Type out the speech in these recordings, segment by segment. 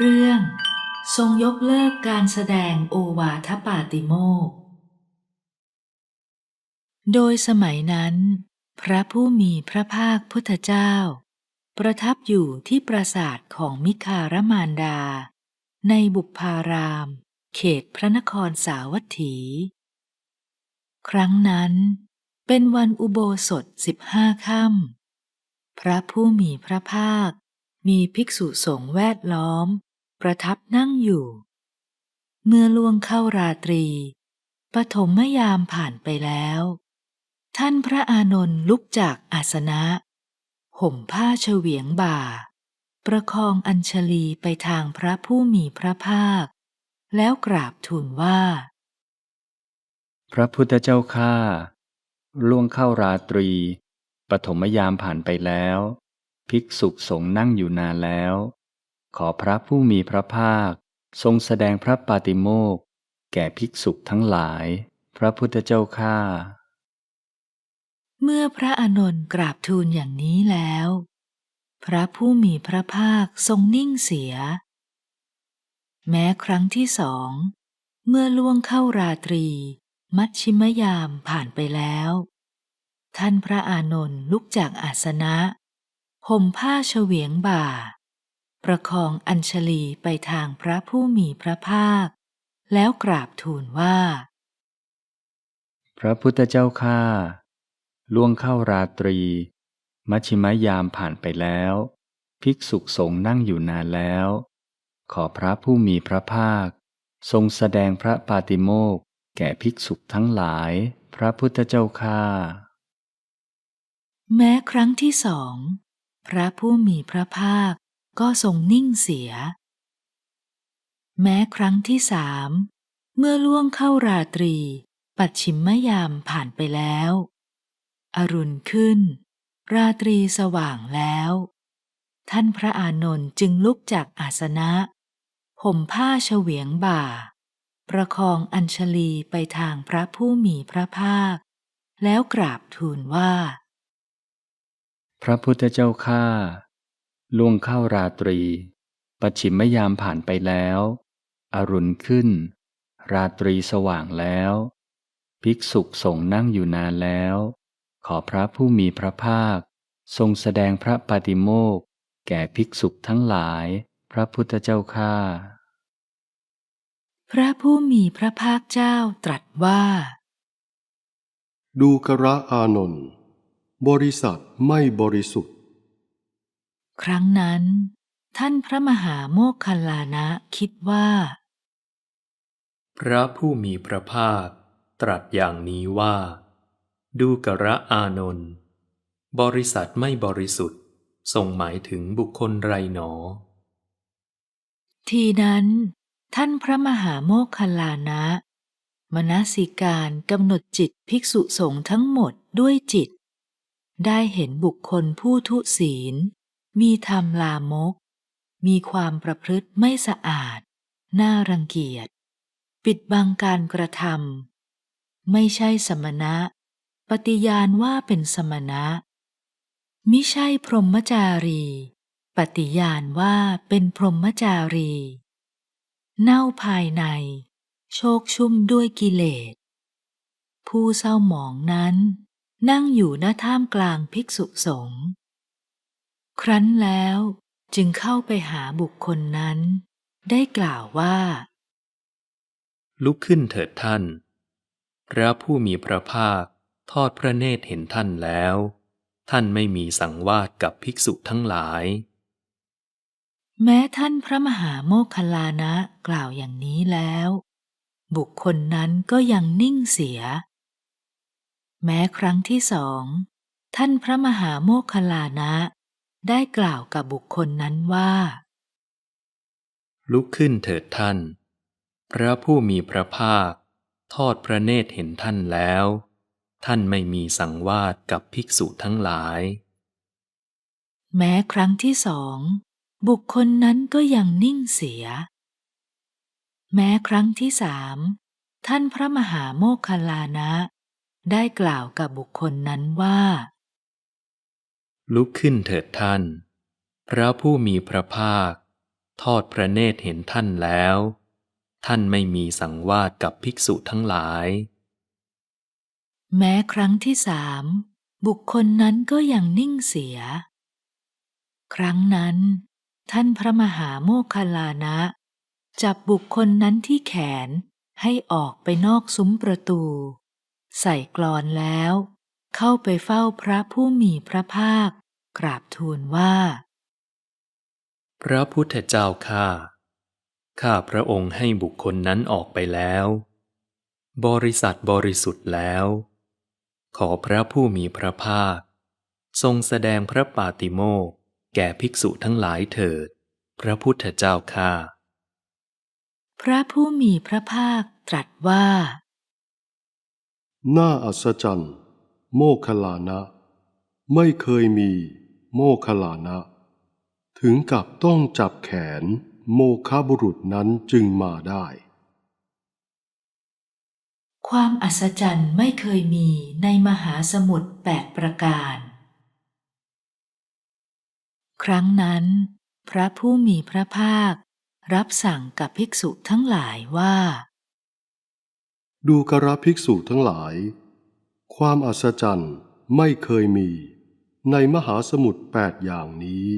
เรื่อง ทรงยกเลิกการแสดงโอวาทปาติโมก โดยสมัยนั้น พระผู้มีพระภาคพุทธเจ้า ประทับอยู่ที่ปราสาทของมิคารมานดา ในบุพาราม เขตพระนครสาวัตถี ครั้งนั้นเป็นวันอุโบสถสิบห้าค่ำพระผู้มีพระภาคมีภิกษุสงฆ์แวดล้อม ประทับนั่งอยู่ เมื่อล่วงเข้าราตรี ปฐมยามผ่านไปแล้ว ท่านพระอานนท์ลุกจากอาสนะ ห่มผ้าเฉวียงบ่า ประคองอัญชลีไปทางพระผู้มีพระภาค แล้วกราบทูลว่า พระพุทธเจ้าข้าล่วงเข้าราตรี ปฐมยามผ่านไปแล้ว ภิกษุสงฆ์นั่งอยู่นานแล้ว ขอพระผู้มีพระภาค ทรงแสดงพระปาติโมกข์แก่ภิกษุทั้งหลาย พระพุทธเจ้าข้าเมื่อพระอนนท์กราบทูลอย่างนี้แล้ว พระผู้มีพระภาคทรงนิ่งเสีย แม้ครั้งที่สอง เมื่อล่วงเข้าราตรี มัชชิมยามผ่านไปแล้ว ท่านพระอานนท์ลุกจากอาสนะห่มผ้าเฉวียงบ่า ประคองอัญชลีไปทางพระผู้มีพระภาค แล้วกราบทูลว่า พระพุทธเจ้าข้าล่วงเข้าราตรี มัชชิมยามผ่านไปแล้ว ภิกษุสงฆ์นั่งอยู่นานแล้ว ขอพระผู้มีพระภาค ทรงแสดงพระปาติโมกข์แก่ภิกษุทั้งหลาย พระพุทธเจ้าข้าแม้ครั้งที่สอง พระผู้มีพระภาค ก็ทรงนิ่งเสีย แม้ครั้งที่สาม เมื่อล่วงเข้าราตรี ปัดชิมมยามผ่านไปแล้ว อรุณขึ้น ราตรีสว่างแล้ว ท่านพระอานนท์จึงลุกจากอาสนะ ห่มผ้าเฉวียงบ่า ประคองอัญชลีไปทางพระผู้มีพระภาค แล้วกราบทูลว่า พระพุทธเจ้าข้า ล่วงเข้าราตรี ปัจฉิมยามผ่านไปแล้ว อรุณขึ้น ราตรีสว่างแล้ว ภิกษุสงฆ์นั่งอยู่นานแล้ว ขอพระผู้มีพระภาค ทรงแสดงพระปาติโมกข์แก่ภิกษุทั้งหลาย พระพุทธเจ้าข้าพระผู้มีพระภาคเจ้าตรัสว่า ดูกระอานนท์บริษัทไม่บริสุทธิ์ ครั้งนั้น ท่านพระมหาโมคคัลลานะคิดว่า พระผู้มีพระภาคตรัสอย่างนี้ว่า ดูกระอานนท์บริษัทไม่บริสุทธิ์ทรงหมายถึงบุคคลไรหนอ ทีนั้น ท่านพระมหาโมคคัลลานะ มนสิการกำหนดจิตภิกษุสงฆ์ทั้งหมดด้วยจิต ได้เห็นบุคคลผู้ทุศีล มีธรรมลามก มีความประพฤติไม่สะอาด น่ารังเกียจ ปิดบังการกระทำไม่ใช่สมณะ ปฏิญาณว่าเป็นสมณะ มิใช่พรหมจารี ปฏิญาณว่าเป็นพรหมจารี เน่าภายใน โชคชุ่มด้วยกิเลส ผู้เศร้าหมองนั้นนั่งอยู่หน้าท่ามกลางภิกษุสงฆ์ ครั้นแล้วจึงเข้าไปหาบุคคลนั้น ได้กล่าวว่า ลุกขึ้นเถิดท่าน พระผู้มีพระภาคทอดพระเนตรเห็นท่านแล้ว ท่านไม่มีสังวาสกับภิกษุทั้งหลาย แม้ท่านพระมหาโมคคัลลานะกล่าวอย่างนี้แล้ว บุคคลนั้นก็ยังนิ่งเสีย แม้ครั้งที่สอง ท่านพระมหาโมคคัลลานะ ได้กล่าวกับบุคคลนั้นว่า ลุกขึ้นเถิดท่าน พระผู้มีพระภาค ทอดพระเนตรเห็นท่านแล้ว ท่านไม่มีสังวาสกับภิกษุทั้งหลาย แม้ครั้งที่สอง บุคคลนั้นก็ยังนิ่งเสีย แม้ครั้งที่สามท่านพระมหาโมคคัลลานะ ได้กล่าวกับบุคคลนั้นว่า ลุกขึ้นเถิดท่าน พระผู้มีพระภาค ทอดพระเนตรเห็นท่านแล้ว ท่านไม่มีสังวาสกับภิกษุทั้งหลาย แม้ครั้งที่สามบุคคลนั้นก็ยังนิ่งเสีย ครั้งนั้น ท่านพระมหาโมคคัลลานะ จับบุคคลนั้นที่แขนให้ออกไปนอกซุ้มประตู ใส่กลอนแล้ว เข้าไปเฝ้าพระผู้มีพระภาค กราบทูลว่า พระพุทธเจ้าข้าข้าพระองค์ให้บุคคลนั้นออกไปแล้ว บริษัทบริสุทธิ์แล้ว ขอพระผู้มีพระภาค ทรงแสดงพระปาติโมกข์แก่ภิกษุทั้งหลายเถิด พระพุทธเจ้าข้าพระผู้มีพระภาคตรัสว่า น่าอัศจรรย์ โมคคัลลานะ ไม่เคยมี โมคคัลลานะ ถึงกับต้องจับแขน โมคาบุรุษนั้นจึงมาได้ ความอัศจรรย์ไม่เคยมีในมหาสมุทรแปดประการ ครั้งนั้น พระผู้มีพระภาครับสั่งกับภิกษุทั้งหลายว่า ดูกระภิกษุทั้งหลาย ความอัศจรรย์ไม่เคยมี ในมหาสมุทรแปดอย่างนี้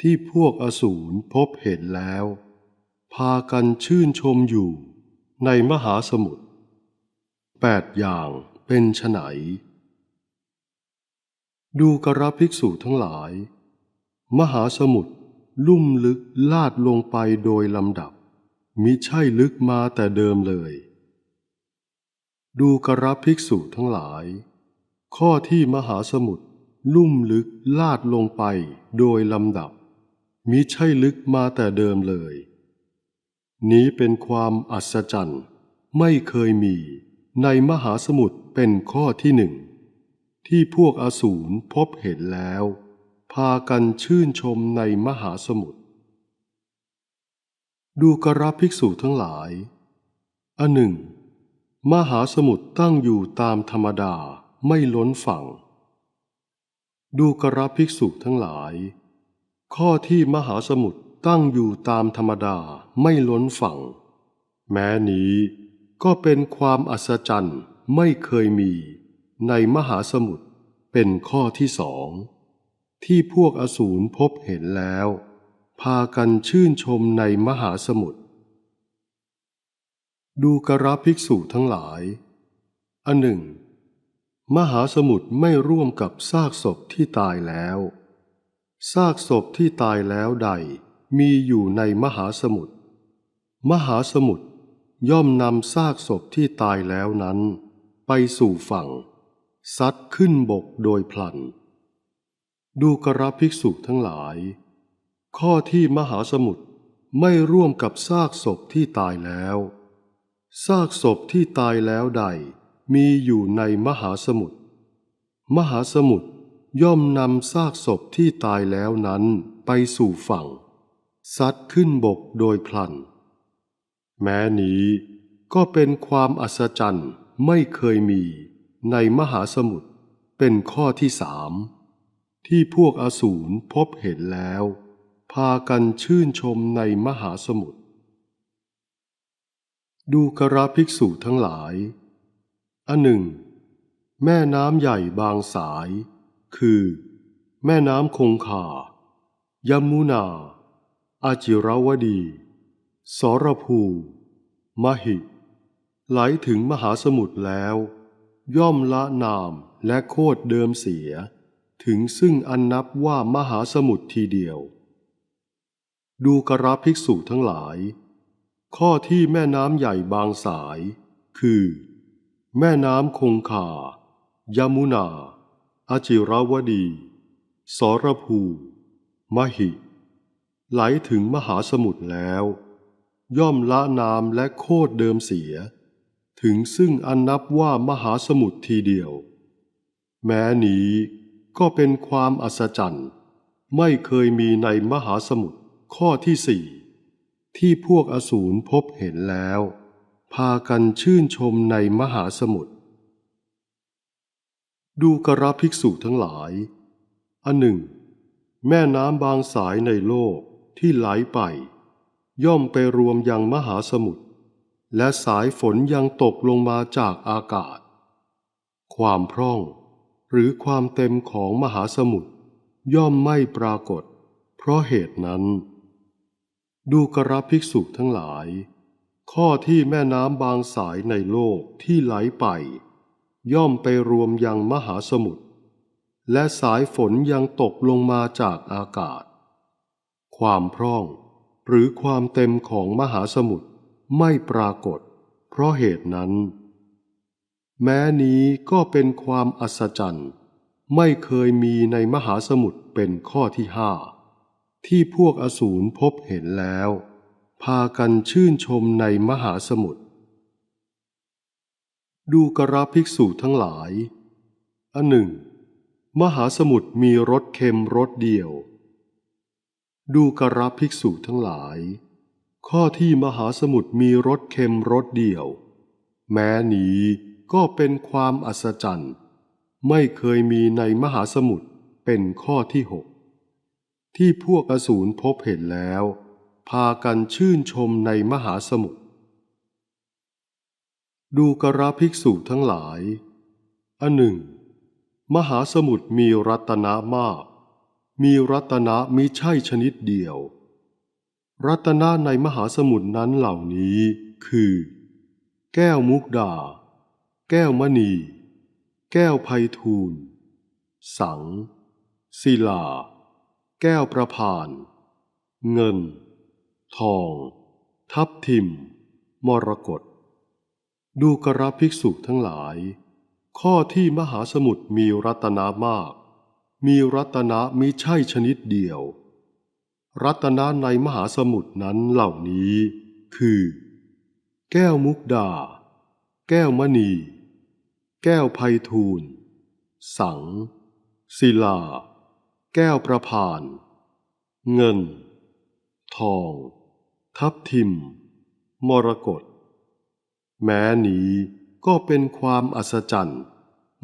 ที่พวกอสูรพบเห็นแล้ว พากันชื่นชมอยู่ในมหาสมุทรแปดอย่างเป็นไฉนดูกระภิกษุทั้งหลาย มหาสมุทรลุ่มลึกลาดลงไปโดยลำดับ มิใช่ลึกมาแต่เดิมเลย ดูกระภิกษุทั้งหลาย ข้อที่มหาสมุทรลุ่มลึกลาดลงไปโดยลำดับ มิใช่ลึกมาแต่เดิมเลย นี้เป็นความอัศจรรย์ไม่เคยมีในมหาสมุทรเป็นข้อที่หนึ่ง ที่พวกอสูรพบเห็นแล้ว พากันชื่นชมในมหาสมุทรดูกระภิกษุทั้งหลายอันหนึ่ง มหาสมุทรตั้งอยู่ตามธรรมดาไม่ล้นฝั่ง ดูกระภิกษุทั้งหลาย ข้อที่มหาสมุทรตั้งอยู่ตามธรรมดาไม่ล้นฝั่ง แม้นี้ก็เป็นความอัศจรรย์ไม่เคยมี ในมหาสมุทรเป็นข้อที่สองที่พวกอสูรพบเห็นแล้ว พากันชื่นชมในมหาสมุทร ดูกระภิกษุทั้งหลาย อันหนึ่ง มหาสมุทรไม่ร่วมกับซากศพที่ตายแล้วซากศพที่ตายแล้วใดมีอยู่ในมหาสมุทร มหาสมุทรย่อมนำซากศพที่ตายแล้วนั้น ไปสู่ฝั่ง ซัดขึ้นบกโดยพลัน ดูกระภิกษุทั้งหลาย ข้อที่มหาสมุทรไม่ร่วมกับซากศพที่ตายแล้ว ซากศพที่ตายแล้วใด มีอยู่ในมหาสมุทร มหาสมุทรย่อมนำซากศพที่ตายแล้วนั้นไปสู่ฝั่ง ซัดขึ้นบกโดยพลัน แม้นี้ก็เป็นความอัศจรรย์ไม่เคยมีในมหาสมุทรเป็นข้อที่สามที่พวกอสูรพบเห็นแล้ว พากันชื่นชมในมหาสมุทร ดูกระภิกษุทั้งหลาย อันหนึ่ง แม่น้ำใหญ่บางสาย คือ แม่น้ำคงคายมุนา อาจิรวดี สรภูมหิ ไหลถึงมหาสมุทรแล้ว ย่อมละนามและโคดเดิมเสีย ถึงซึ่งอันนับว่ามหาสมุทรทีเดียว ดูกระภิกษุทั้งหลาย ข้อที่แม่น้ำใหญ่บางสาย คือ แม่น้ำคงคายมุนาอาจิรวดี สรภู มหิ ไหลถึงมหาสมุทรแล้ว ย่อมละนามและโคดเดิมเสีย ถึงซึ่งอันนับว่ามหาสมุทรทีเดียว แม้นี้ก็เป็นความอัศจรรย์ ไม่เคยมีในมหาสมุทรข้อที่สี่ ที่พวกอสูรพบเห็นแล้ว พากันชื่นชมในมหาสมุทรดูกระภิกษุทั้งหลาย อันหนึ่ง แม่น้ำบางสายในโลกที่ไหลไป ย่อมไปรวมยังมหาสมุทรและสายฝนยังตกลงมาจากอากาศ ความพร่องหรือความเต็มของมหาสมุทรย่อมไม่ปรากฏ เพราะเหตุนั้น ดูกระภิกษุทั้งหลาย ข้อที่แม่น้ำบางสายในโลกที่ไหลไป ย่อมไปรวมยังมหาสมุทรและสายฝนยังตกลงมาจากอากาศ ความพร่องหรือความเต็มของมหาสมุทรไม่ปรากฏ เพราะเหตุนั้น แม้นี้ก็เป็นความอัศจรรย์ ไม่เคยมีในมหาสมุทรเป็นข้อที่ห้า ที่พวกอสูรพบเห็นแล้ว พากันชื่นชมในมหาสมุทรดูกระภิกษุทั้งหลาย อันหนึ่ง มหาสมุทรมีรสเค็มรสเดียว ดูกระภิกษุทั้งหลาย ข้อที่มหาสมุทรมีรสเค็มรสเดียว แม้นี้ก็เป็นความอัศจรรย์ ไม่เคยมีในมหาสมุทรเป็นข้อที่หก ที่พวกอสูรพบเห็นแล้ว พากันชื่นชมในมหาสมุทรดูกระภิกษุทั้งหลาย อันหนึ่ง มหาสมุทรมีรัตนะมาก มีรัตนะมิใช่ชนิดเดียว รัตนะในมหาสมุทรนั้นเหล่านี้คือ แก้วมุกดา แก้วมณี แก้วไพฑูรย์สังศิลา แก้วประพาน เงิน ทอง ทับทิม มรกตดูกระภิกษุทั้งหลาย ข้อที่มหาสมุทรมีรัตนามาก มีรัตนะมิใช่ชนิดเดียว รัตนะในมหาสมุทรนั้นเหล่านี้ คือ แก้วมุกดา แก้วมณี แก้วไพฑูรย์สัง ศิลา แก้วประพาน เงิน ทอง ทับทิม มรกตแม้นี้ก็เป็นความอัศจรรย์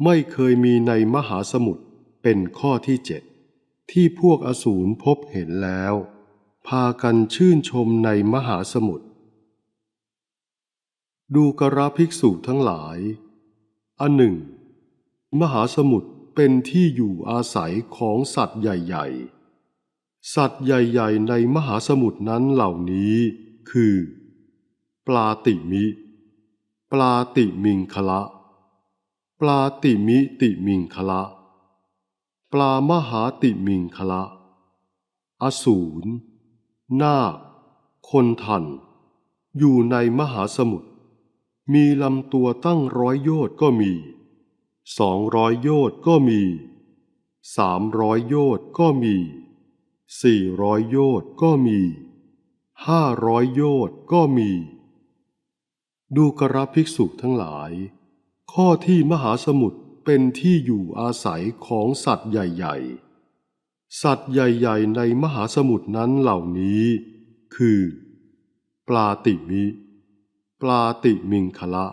ไม่เคยมีในมหาสมุทรเป็นข้อที่เจ็ดที่พวกอสูรพบเห็นแล้ว พากันชื่นชมในมหาสมุทรดูกระภิกษุทั้งหลาย อันหนึ่ง มหาสมุทร เป็นที่อยู่อาศัยของสัตว์ใหญ่ ๆ สัตว์ใหญ่ ๆ ในมหาสมุทรนั้นเหล่านี้ คือ ปลาติมิ ปลาติมิงคละ ปลาติมิติมิงคละ ปลามหาติมิงคละ อสูร นาค คนทัน อยู่ในมหาสมุทร มีลำตัวตั้งร้อยโยชน์ก็มี สองร้อยโยชน์ก็มีสามร้อยโยชน์ก็มีสี่ร้อยโยชน์ก็มีห้าร้อยโยชน์ก็มี ดูกระภิกษุทั้งหลาย ข้อที่มหาสมุทรเป็นที่อยู่อาศัยของสัตว์ใหญ่ ๆ สัตว์ใหญ่ ๆ ในมหาสมุทรนั้นเหล่านี้ คือ ปลาติมิ ปลาติมิงคละ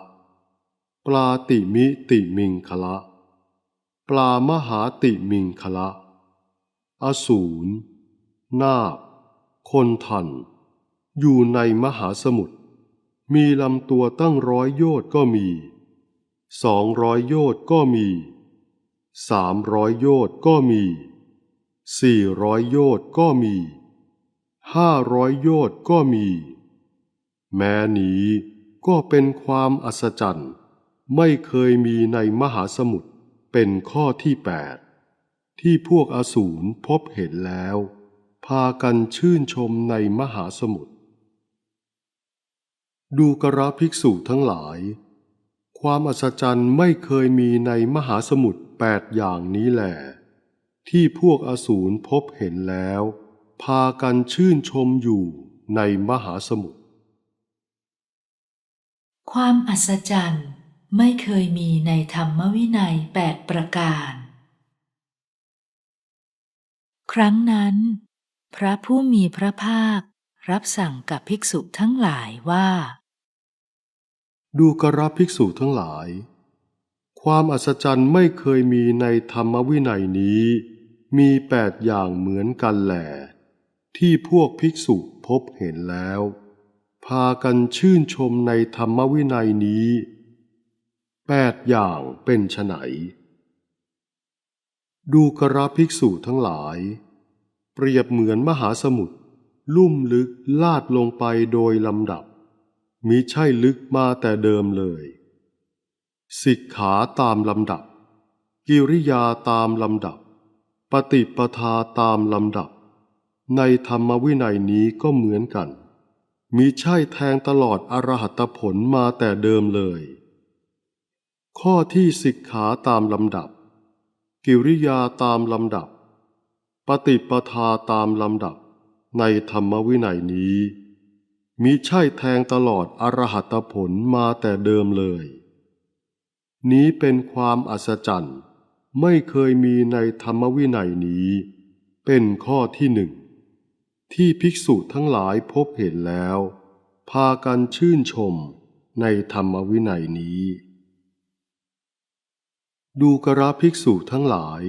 ปลาติมิติมิงคละปลามหาติมิงคละอสูรนาคคนทัน อยู่ในมหาสมุทร มีลำตัวตั้งร้อยโยชน์ก็มี สองร้อยโยชน์ก็มี สามร้อยโยชน์ก็มี สี่ร้อยโยชน์ก็มี ห้าร้อยโยชน์ก็มี แม้นี้ก็เป็นความอัศจรรย์ ไม่เคยมีในมหาสมุทรเป็นข้อที่แปดที่พวกอสูรพบเห็นแล้ว พากันชื่นชมในมหาสมุทรดูกระภิกษุทั้งหลาย ความอัศจรรย์ไม่เคยมีในมหาสมุทรแปดอย่างนี้แหลที่พวกอสูรพบเห็นแล้ว พากันชื่นชมอยู่ในมหาสมุทรความอัศจรรย์ ไม่เคยมีในธรรมวินัยแปดประการ ครั้งนั้น พระผู้มีพระภาครับสั่งกับภิกษุทั้งหลายว่า ดูกระภิกษุทั้งหลาย ความอัศจรรย์ไม่เคยมีในธรรมวินัยนี้ มีแปดอย่างเหมือนกันแหลที่พวกภิกษุพบเห็นแล้ว พากันชื่นชมในธรรมวินัยนี้ แปดอย่างเป็นไฉนดูกระภิกษุทั้งหลาย เปรียบเหมือนมหาสมุทรลุ่มลึกลาดลงไปโดยลำดับ มิใช่ลึกมาแต่เดิมเลย สิกขาตามลำดับ กิริยาตามลำดับ ปฏิปทาตามลำดับ ในธรรมวินัยนี้ก็เหมือนกันมิใช่แทงตลอดอรหัตผลมาแต่เดิมเลย ข้อที่สิกขาตามลำดับ กิริยาตามลำดับ ปฏิปทาตามลำดับ ในธรรมวินัยนี้มิใช่แทงตลอดอรหัตผลมาแต่เดิมเลย นี้เป็นความอัศจรรย์ไม่เคยมีในธรรมวินัยนี้ เป็นข้อที่หนึ่ง ที่ภิกษุทั้งหลายพบเห็นแล้ว พากันชื่นชมในธรรมวินัยนี้ ดูกระภิกษุทั้งหลาย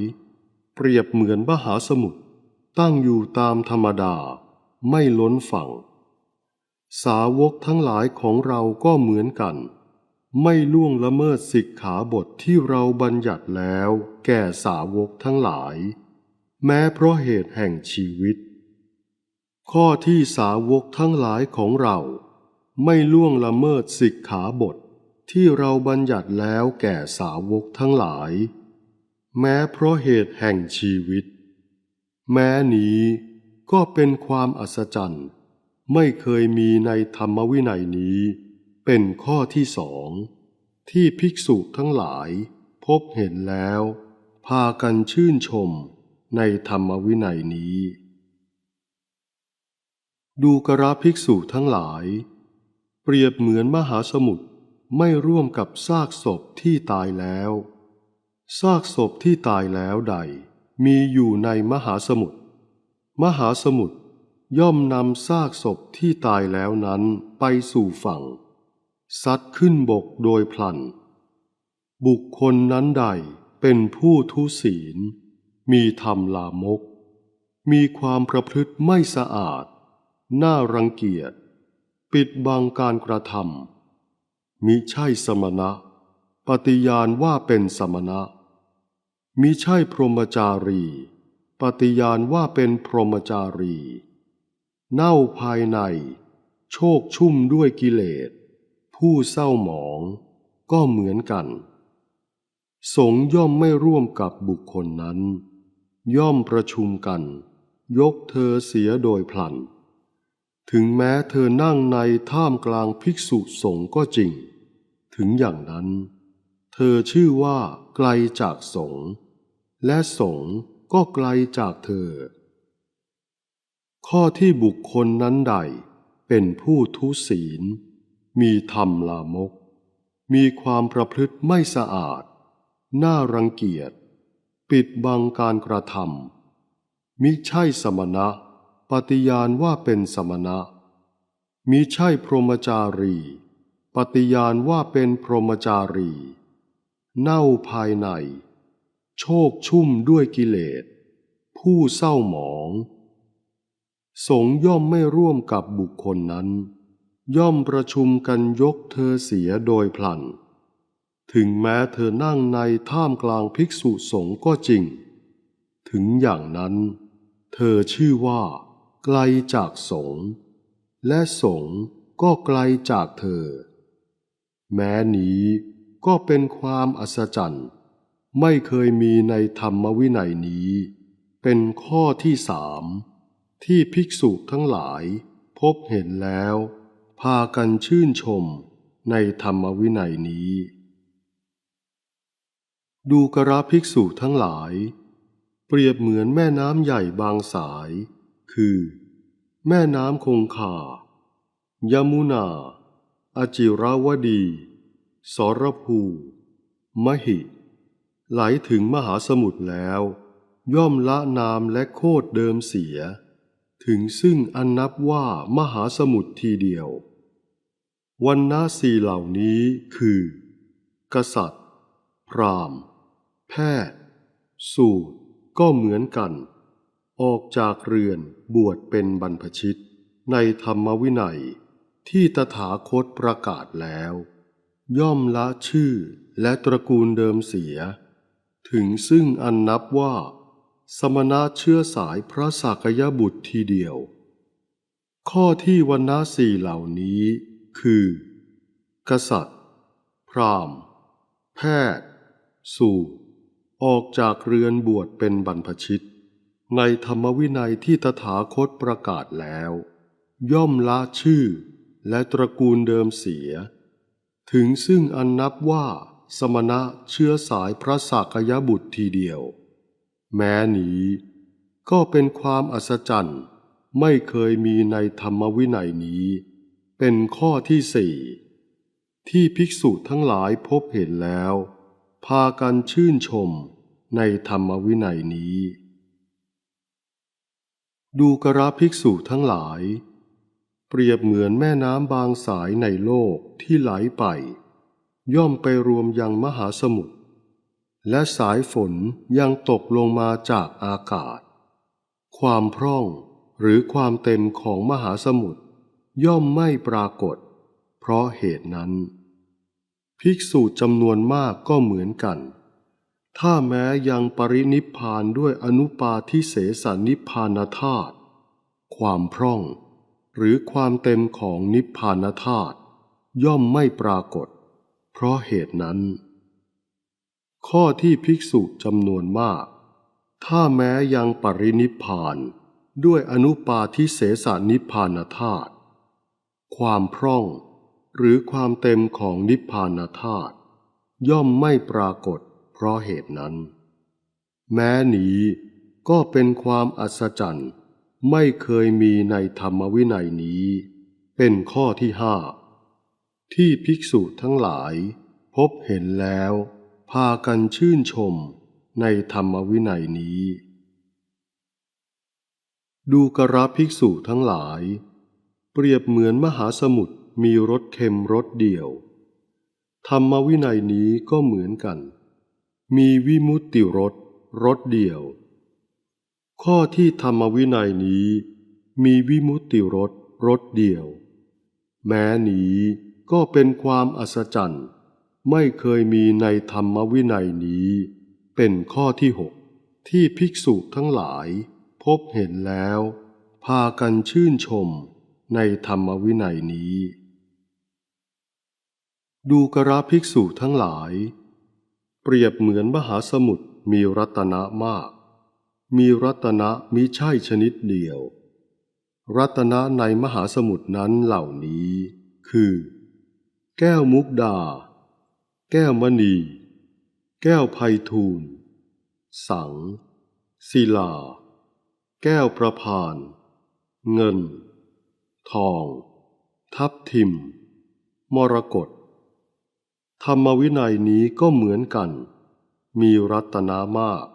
เปรียบเหมือนมหาสมุทรตั้งอยู่ตามธรรมดาไม่ล้นฝั่ง สาวกทั้งหลายของเราก็เหมือนกัน ไม่ล่วงละเมิดสิกขาบทที่เราบัญญัติแล้วแก่สาวกทั้งหลาย แม้เพราะเหตุแห่งชีวิต ข้อที่สาวกทั้งหลายของเรา ไม่ล่วงละเมิดสิกขาบท ที่เราบัญญัติแล้วแก่สาวกทั้งหลาย แม้เพราะเหตุแห่งชีวิต แม้นี้ก็เป็นความอัศจรรย์ ไม่เคยมีในธรรมวินัยนี้ เป็นข้อที่สอง ที่ภิกษุทั้งหลาย พบเห็นแล้ว พากันชื่นชมในธรรมวินัยนี้ ดูกระภิกษุทั้งหลาย เปรียบเหมือนมหาสมุทร ไม่ร่วมกับซากศพที่ตายแล้ว ซากศพที่ตายแล้วใด มีอยู่ในมหาสมุทร มหาสมุทรย่อมนำซากศพที่ตายแล้วนั้นไปสู่ฝั่ง ซัดขึ้นบกโดยพลัน บุคคลนั้นใดเป็นผู้ทุศีล มีธรรมลามก มีความประพฤติไม่สะอาด น่ารังเกียจ ปิดบังการกระทำ มิใช่สมณะ ปฏิญาณว่าเป็นสมณะ มิใช่พรหมจารี ปฏิญาณว่าเป็นพรหมจารี เน่าภายใน โชคชุ่มด้วยกิเลส ผู้เศร้าหมอง ก็เหมือนกัน สงฆ์ย่อมไม่ร่วมกับบุคคลนั้น ย่อมประชุมกัน ยกเธอเสียโดยพลันถึงแม้เธอนั่งในท่ามกลางภิกษุสงฆ์ก็จริง ถึงอย่างนั้น เธอชื่อว่าไกลจากสงและสงก็ไกลจากเธอ ข้อที่บุคคลนั้นใดเป็นผู้ทุศีล มีธรรมลามก มีความประพฤติไม่สะอาด น่ารังเกียจ ปิดบังการกระทำมิใช่สมณะ ปฏิญาณว่าเป็นสมณะมิใช่พรหมจารี ปฏิญาณว่าเป็นพรหมจารี เน่าภายใน โชคชุ่มด้วยกิเลส ผู้เศร้าหมอง สงย่อมไม่ร่วมกับบุคคลนั้น ย่อมประชุมกันยกเธอเสียโดยพลัน ถึงแม้เธอนั่งในท่ามกลางภิกษุสงฆ์ก็จริง ถึงอย่างนั้น เธอชื่อว่า ไกลจากสงฆ์และสงฆ์ก็ไกลจากเธอ แม้นี้ก็เป็นความอัศจรรย์ ไม่เคยมีในธรรมวินัยนี้ เป็นข้อที่สามที่ภิกษุทั้งหลาย พบเห็นแล้ว พากันชื่นชมในธรรมวินัยนี้ ดูกระภิกษุทั้งหลาย เปรียบเหมือนแม่น้ำใหญ่บางสาย คือ แม่น้ำคงคายมุนา อจิราวดี สรภูมหิ ไหลถึงมหาสมุทรแล้ว ย่อมละนามและโคดเดิมเสีย ถึงซึ่งอันนับว่ามหาสมุทรทีเดียว วันนาสีเหล่านี้คือ กษัตริย์ พราหมณ์ แพทย์ สูตรก็เหมือนกัน ออกจากเรือนบวชเป็นบรรพชิตในธรรมวินัย ที่ตถาคตประกาศแล้ว ย่อมละชื่อและตระกูลเดิมเสีย ถึงซึ่งอันนับว่า สมณะเชื้อสายพระสักยบุตรทีเดียว ข้อที่วันนาสี่เหล่านี้ คือ กษัตริย์ พราหมณ์ แพทย์ สูตรออกจากเรือนบวชเป็นบรรพชิต ในธรรมวินัยที่ตถาคตประกาศแล้ว ย่อมละชื่อ และตระกูลเดิมเสีย ถึงซึ่งอันนับว่าสมณะเชื้อสายพระสักยบุตรทีเดียว แม้นี้ ก็เป็นความอัศจรรย์ไม่เคยมีในธรรมวินัยนี้ เป็นข้อที่สี่ที่ภิกษุทั้งหลายพบเห็นแล้ว พากันชื่นชมในธรรมวินัยนี้ ดูกระภิกษุทั้งหลาย เปรียบเหมือนแม่น้ำบางสายในโลกที่ไหลไป ย่อมไปรวมยังมหาสมุทรและสายฝนยังตกลงมาจากอากาศ ความพร่องหรือความเต็มของมหาสมุทรย่อมไม่ปรากฏ เพราะเหตุนั้น ภิกษุจำนวนมากก็เหมือนกัน ถ้าแม้ยังปรินิพพานด้วยอนุปาทิเสสนิพพานธาตุความพร่อง หรือความเต็มของนิพพานธาตุย่อมไม่ปรากฏ เพราะเหตุนั้น ข้อที่ภิกษุจำนวนมาก ถ้าแม้ยังปรินิพพานด้วยอนุปาทิเสสนิพพานธาตุความพร่องหรือความเต็มของนิพพานธาตุย่อมไม่ปรากฏ เพราะเหตุนั้น แม้นี้ก็เป็นความอัศจรรย์ ไม่เคยมีในธรรมวินัยนี้ เป็นข้อที่ห้าที่ภิกษุทั้งหลาย พบเห็นแล้ว พากันชื่นชมในธรรมวินัยนี้ ดูกระภิกษุทั้งหลาย เปรียบเหมือนมหาสมุทรมีรสเค็มรสเดียว ธรรมวินัยนี้ก็เหมือนกัน มีวิมุตติรสรสเดียว ข้อที่ธรรมวินัยนี้ มีวิมุตติรสรสเดียว แม้นี้ก็เป็นความอัศจรรย์ ไม่เคยมีในธรรมวินัยนี้ เป็นข้อที่หกที่ภิกษุทั้งหลาย พบเห็นแล้ว พากันชื่นชมในธรรมวินัยนี้ ดูกระภิกษุทั้งหลาย เปรียบเหมือนมหาสมุทรมีรัตนะมาก มีรัตนะมิใช่ชนิดเดียว รัตนะในมหาสมุทรนั้นเหล่านี้ คือ แก้วมุกดา แก้วมณี แก้วไพทูลสัง ศิลา แก้วประพาน เงิน ทอง ทับทิม มรกตธรรมวินัยนี้ก็เหมือนกัน มีรัตนะมาก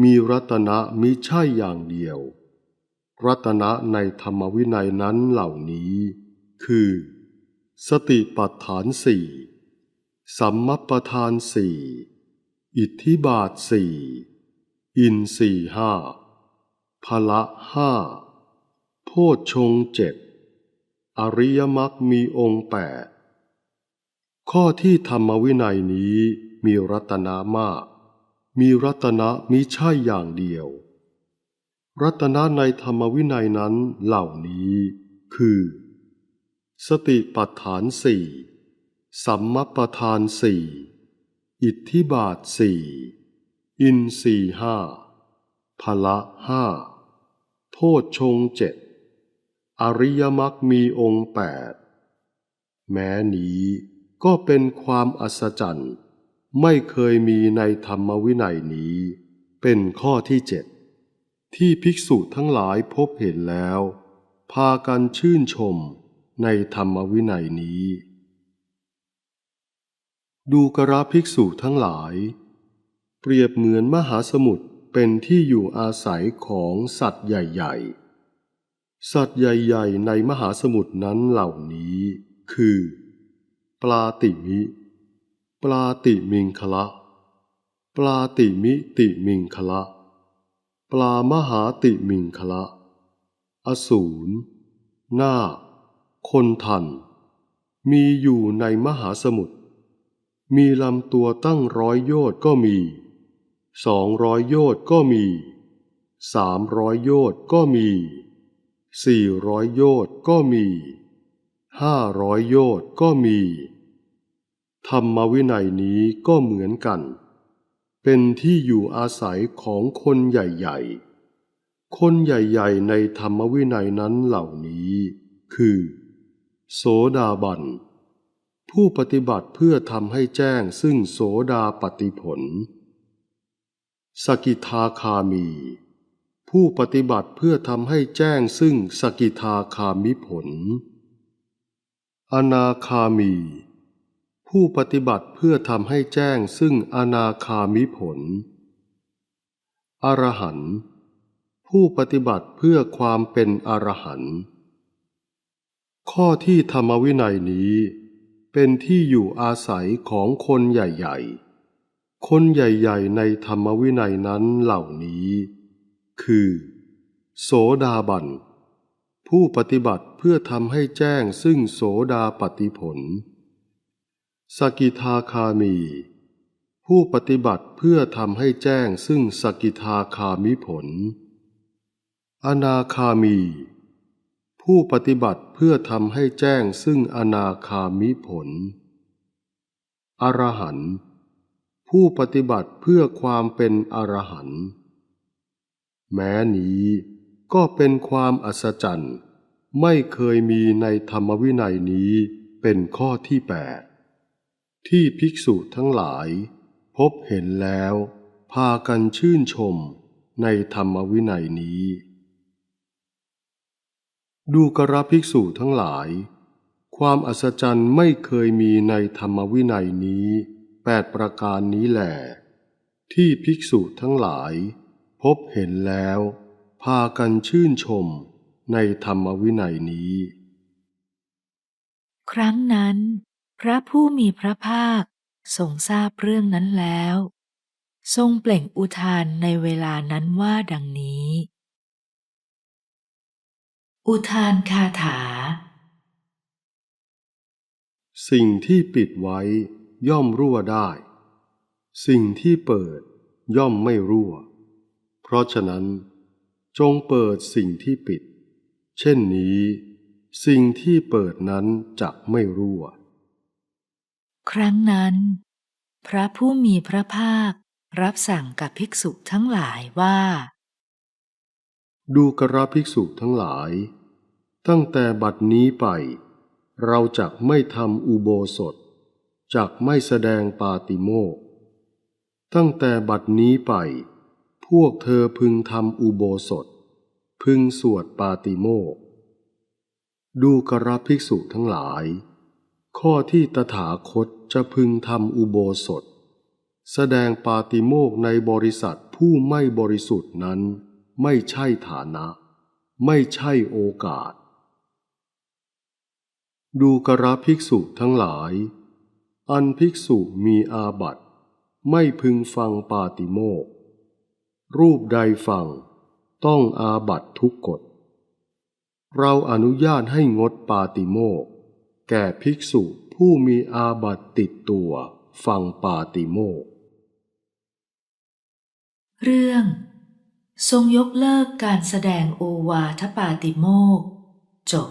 มีรัตนะมิใช่อย่างเดียว รัตนะในธรรมวินัยนั้นเหล่านี้ คือ สติปัฏฐานสี่สัมมัปทานสี่อิทธิบาทสี่อินสี่ห้าพละห้าโพชฌงเจ็ดอริยมรรคมีองค์แปดข้อที่ธรรมวินัยนี้มีรัตนะมาก มีรัตนะมิใช่อย่างเดียว รัตนะในธรรมวินัยนั้นเหล่านี้ คือ สติปัฏฐานสี่สัมมปทานสี่อิทธิบาทสี่อินสี่ห้าพละห้าโพชฌงเจ็ดอริยมรรคมีองค์แปดแม้นี้ก็เป็นความอัศจรรย์ ไม่เคยมีในธรรมวินัยนี้ เป็นข้อที่เจ็ดที่ภิกษุทั้งหลายพบเห็นแล้ว พากันชื่นชมในธรรมวินัยนี้ ดูกระภิกษุทั้งหลาย เปรียบเหมือนมหาสมุทรเป็นที่อยู่อาศัยของสัตว์ใหญ่ ๆ สัตว์ใหญ่ ๆ ในมหาสมุทรนั้นเหล่านี้ คือ ปลาติมิ ปลาติมิงคละปลาติมิติมิงคละปลามหาติมิงคละอสูรนาคคนทัน มีอยู่ในมหาสมุทร มีลำตัวตั้งร้อยโยชก็มี สองร้อยโยชก็มี สามร้อยโยชก็มี สี่ร้อยโยชก็มี ห้าร้อยโยชก็มี ธรรมวินัยนี้ก็เหมือนกัน เป็นที่อยู่อาศัยของคนใหญ่ๆ คนใหญ่ๆ ในธรรมวินัยนั้นเหล่านี้ คือ โสดาบัน ผู้ปฏิบัติเพื่อทำให้แจ้งซึ่งโสดาปฏิผล สกิทาคามี ผู้ปฏิบัติเพื่อทำให้แจ้งซึ่งสกิทาคามิผล อนาคามี ผู้ปฏิบัติเพื่อทำให้แจ้งซึ่งอนาคามิผล อรหันต์ผู้ปฏิบัติเพื่อความเป็นอรหันต์ข้อที่ธรรมวินัยนี้ เป็นที่อยู่อาศัยของคนใหญ่ๆ คนใหญ่ๆ ในธรรมวินัยนั้นเหล่านี้ คือ โสดาบันผู้ปฏิบัติเพื่อทำให้แจ้งซึ่งโสดาปฏิผล สกิทาคามี ผู้ปฏิบัติเพื่อทำให้แจ้งซึ่งสกิทาคามิผล อนาคามี ผู้ปฏิบัติเพื่อทำให้แจ้งซึ่งอนาคามิผล อรหันต์ผู้ปฏิบัติเพื่อความเป็นอรหันต์แม้นี้ก็เป็นความอัศจรรย์ ไม่เคยมีในธรรมวินัยนี้เป็นข้อที่แปด ที่ภิกษุทั้งหลาย พบเห็นแล้ว พากันชื่นชมในธรรมวินัยนี้ ดูกระภิกษุทั้งหลาย ความอัศจรรย์ไม่เคยมีในธรรมวินัยนี้แปดประการนี้แหลที่ภิกษุทั้งหลาย พบเห็นแล้ว พากันชื่นชมในธรรมวินัยนี้ ครั้งนั้น พระผู้มีพระภาคทรงทราบเรื่องนั้นแล้ว ทรงเปล่งอุทานในเวลานั้นว่าดังนี้ อุทานคาถา สิ่งที่ปิดไว้ย่อมรั่วได้ สิ่งที่เปิดย่อมไม่รั่ว เพราะฉะนั้น จงเปิดสิ่งที่ปิด เช่นนี้ สิ่งที่เปิดนั้นจะไม่รั่ว ครั้งนั้น พระผู้มีพระภาครับสั่งกับภิกษุทั้งหลายว่า ดูกระภิกษุทั้งหลาย ตั้งแต่บัดนี้ไป เราจักไม่ทำอุโบสถจักไม่แสดงปาติโมกตั้งแต่บัดนี้ไป พวกเธอพึงทำอุโบสถ พึงสวดปาติโมกดูกระภิกษุทั้งหลาย ข้อที่ตถาคตจะพึงทำอุโบสถ แสดงปาติโมกในบริษัทผู้ไม่บริสุทธิ์นั้น ไม่ใช่ฐานะ ไม่ใช่โอกาส ดูกระภิกษุทั้งหลาย อันภิกษุมีอาบัติไม่พึงฟังปาติโมกรูปใดฟัง ต้องอาบัตทุกกฎ เราอนุญาตให้งดปาติโมก แก่ภิกษุผู้มีอาบัติติดตัว ฟังปาติโมก เรื่อง ทรงยกเลิกการแสดงโอวาทปาติโมกจบ